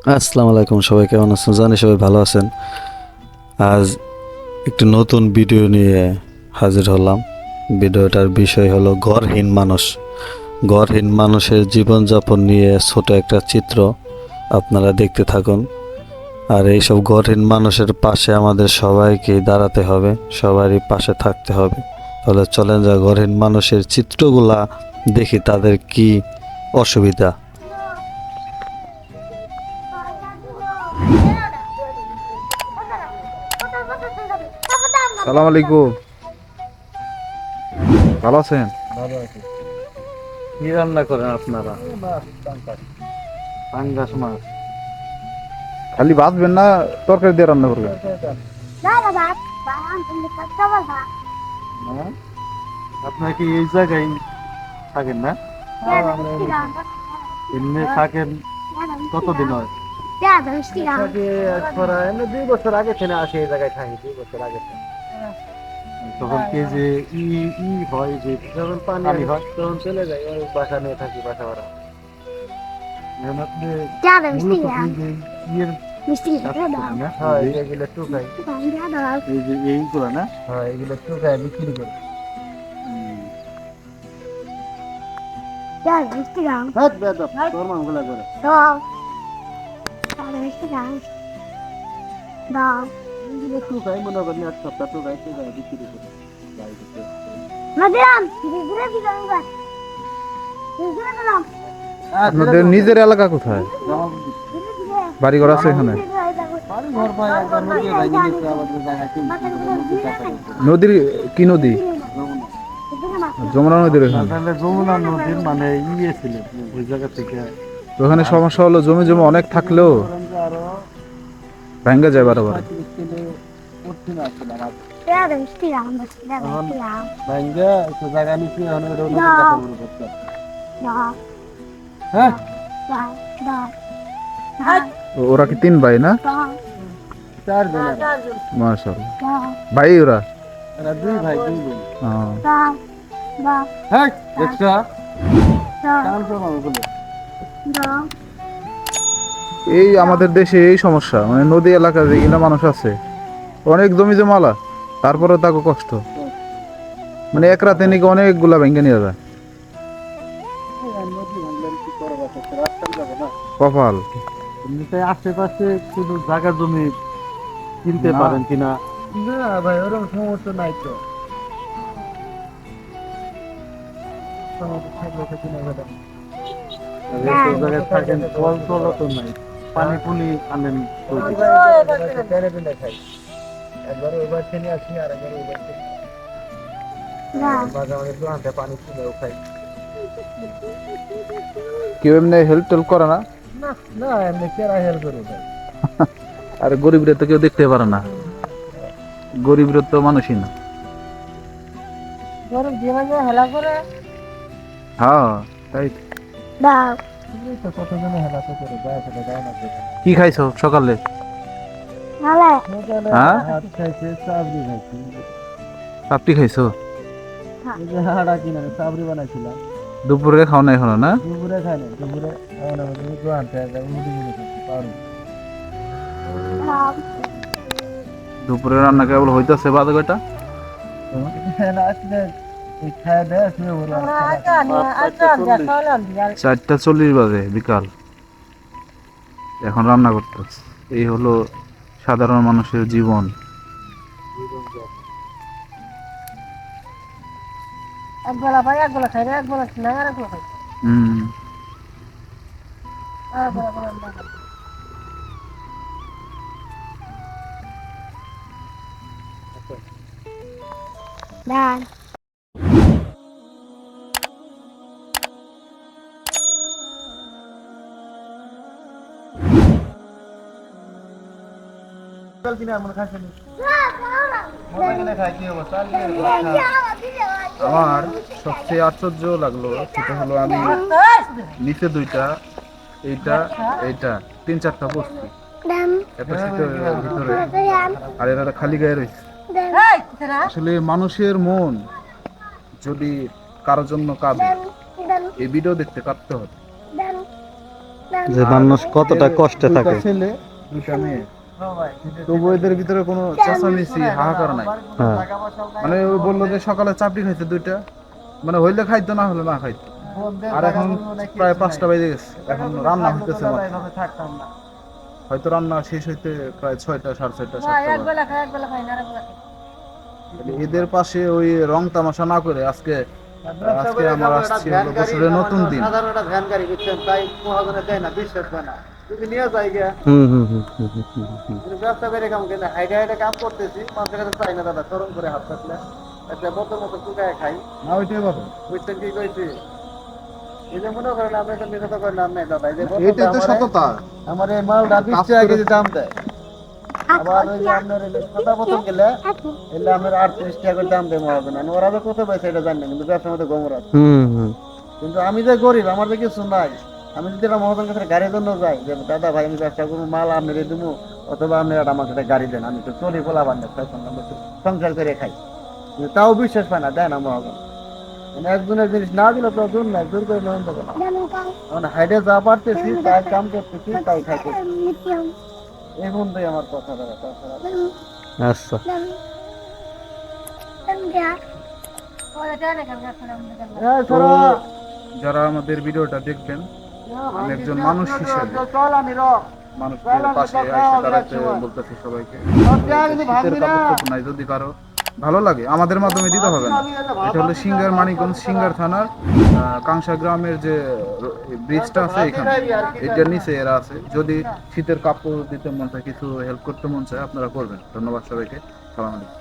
আসসালামু আলাইকুম, সবাই কেমন আছেন? জানি সবাই ভালো আছেন। আজ একটি নতুন ভিডিও নিয়ে হাজির হলাম। ভিডিওটার বিষয় হলো ঘরহীন মানুষ। ঘরহীন মানুষের জীবনযাপন নিয়ে ছোট একটা চিত্র আপনারা দেখতে থাকুন। আর এইসব ঘরহীন মানুষের পাশে আমাদের সবাইকে দাঁড়াতে হবে, সবারই পাশে থাকতে হবে। তাহলে চলেন যা ঘরহীন মানুষের চিত্রগুলা দেখি, তাদের কি অসুবিধা। সালাম আলাইকুম। ভালো আছেন? ভালো আছে। কি রান্না করেন আপনারা? পাঙ্গাস মাছ। খালি বাঁচবেন না তরকারি দিয়ে রান্না করবেন? হ্যাঁ? আপনার কি এই জায়গায় থাকেন না? এমনি থাকেন? কতদিন হয়? দুই বছর আগে থেকে আসে এই জায়গায় থাকি দুই বছর আগে থেকে। তখন কি যে ই ই হয় যে যখন পানি পানি হয়। তখন চলে যাই ওই বাসা নিয়ে থাকি বাসা ভাড়া। না? হয় এইগুলো না? হয় বিক্রি করি। টুকাই মনে এক সপ্তাহ টুকাই টুকাই বিক্রি করি আপনাদের নিজের এলাকা কোথায়? বাড়ি ঘর আছে এখানে? নদীর কি নদী? যমুনা নদীর যমুনা নদীর মানে ইয়ে ছিল ওই জায়গা থেকে। ওখানে সমস্যা হলো জমি জমি অনেক থাকলেও ভাঙ্গা যায় বারবার। হ্যাঁ? ও- ওরা কি তিন ভাই না? দাও ভাই ওরা? দুই ভাই দুই বোন। হ্যাঁ। হ্যাঁ দেখছ? কাম এই আমাদের দেশে এই সমস্যা মানে নদী এলাকা যেগুলো মানুষ আছে। অনেক জমি জমালা তারপরে তাকে কষ্ট। মানে এক রাতে নাকি অনেকগুলা ভেঙে নিয়ে যায়। কপাল। এমনিতে আশেপাশে শুধু জায়গা জমি কিনতে পারেন কিনা? না ভাই ওরকম সমস্যা নাই তো। সমস্যা থাকলে কিনা যাবে। জায়গায় থাকেন জল তো নাই। পানি একবার থেকে আসি আর একবার মাঝে পানি খাই। কেউ এমনি হেল্প টেল্প করে না? না এমনি কেরা হেল্প ভাই আর গরিবরা তো কেউ দেখতে পারে না। গরিবরা তো মানুষই না। মাঝে হেলা করে। হ্যাঁ তাই করে না। কি খাইছো সকালে? হ্যাঁ? খাইছে চাবড়ি খাইছো। এই যে হাড়া কিনে চাবড়ি বানাইছিলাম। দুপুরে খাও না এখনও না? দুপুরে খাই না দুপুরে দাও দুপুরে রান্না কেবল হইতাছে বাদ কয়টা? চারটা চল্লিশ বাজে বিকাল। এখন রান্না করতেছে। এই হলো সাধারণ মানুষের জীবন। এক বেলা পাই এক বেলা খাই এক বেলা খাই আর এক বেলা খাই। হম। আমার সবচেয়ে আশ্চর্য লাগল সেটা হলো আমি নিচে দুইটা এইটা এইটা তিন চারটা বস্তু। শীতের ভিতরে। আর এরা খালি গায়ে রয়েছে। আসলে মানুষের মন যদি কারোর জন্য কাঁদে এই ভিডিও দেখতে কাঁদতে হবে। যে মানুষ কতটা কষ্টে থাকে। ছেলে দুইটা মেয়ে। তবু এদের ভিতরে কোনো চেঁচামেচি হাহাকার নাই। হ্যাঁ। মানে ওই বলল যে সকালে চাপড়ি খাইতে দুইটা। মানে হইলে খাইতো না হলে না খাইতো। আর এখন প্রায় পাঁচটা বেজে গেছে। এখন রান্না হইতেছে মাত্র। থাকতাম না হয়তো রান্না শেষ হইতে প্রায় ছয়টা সাড়ে ছয়টা এদের পাশে ওই রং তামাশা না করে আজকে আজকে আমার আসছে নতুন দিন। সাধারণ ভ্যান গাড়ি বুঝছেন তাই মহাজনে দেয় না বিশ্বাস হয় না। যদি নিয়ে যাই গিয়া। হুম হুম হুম হুম হুম, হুম, হুম। কিন্তু ব্যবসা করে কাম কিন্তু হাইডে হাইডে কাম করতেছি মানুষের কাছে চাই না দাদা করে হাত থাকলে একটা বোতল মতো টুকায় খাই। না ওইটাই বাবা বুঝছেন কি কইছি? এই যে মনে করেন আপনি তো নিরত করেন আপনি দাদা। এই যে এইটাই তো সততা। আমার এই টাকা দাম দেয়। আবার ওই যে আপনার সাদা বোতল গেলে এলে আপনার আটত্রিশ টাকা করে দাম দেয় মহাজন আমি ওরা যে কত পাইছে এটা জানি না কিন্তু ব্যবসার মধ্যে গোমর কিন্তু আমি যে গরিব আমার যে কিছু নাই। আমি যদি একটা মহাজন কাছে গাড়ির জন্য যাই যে দাদা ভাই আমি ব্যবসা করব মাল রে দেবো অথবা আপনি একটা আমার সাথে গাড়ি দেন আমি তো চলি বলা বান্ধব সংসার করে খাই। কিন্তু তাও বিশ্বাস পায় না দেয় না মহাজন। মানে একজনের জিনিস না দিলে তো জোর নাই জোর করে নেওয়া যাবে না। হাইডে যা পারতেছি তাই কাম করতেছি তাই খাইতেছি। এই বন্ধুই আমার কথা দাদা আচ্ছা। যারা আমাদের ভিডিওটা দেখবেন আমি একজন মানুষ হিসেবে মানুষের পাশে এসে দাঁড়াতে বলতেছি সবাইকে। নাই যদি কারও ভালো লাগে আমাদের মাধ্যমে দিতে হবে না। এটা হলো সিঙ্গার মানিকগঞ্জ সিঙ্গার থানার কাংসা গ্রামের যে ব্রিজটা আছে এখানে এটার নিচে এরা আছে। যদি শীতের কাপড় দিতে মন চায় কিছু হেল্প করতে মন চায় আপনারা করবেন। ধন্যবাদ সবাইকে। সালাম আলাইকুম।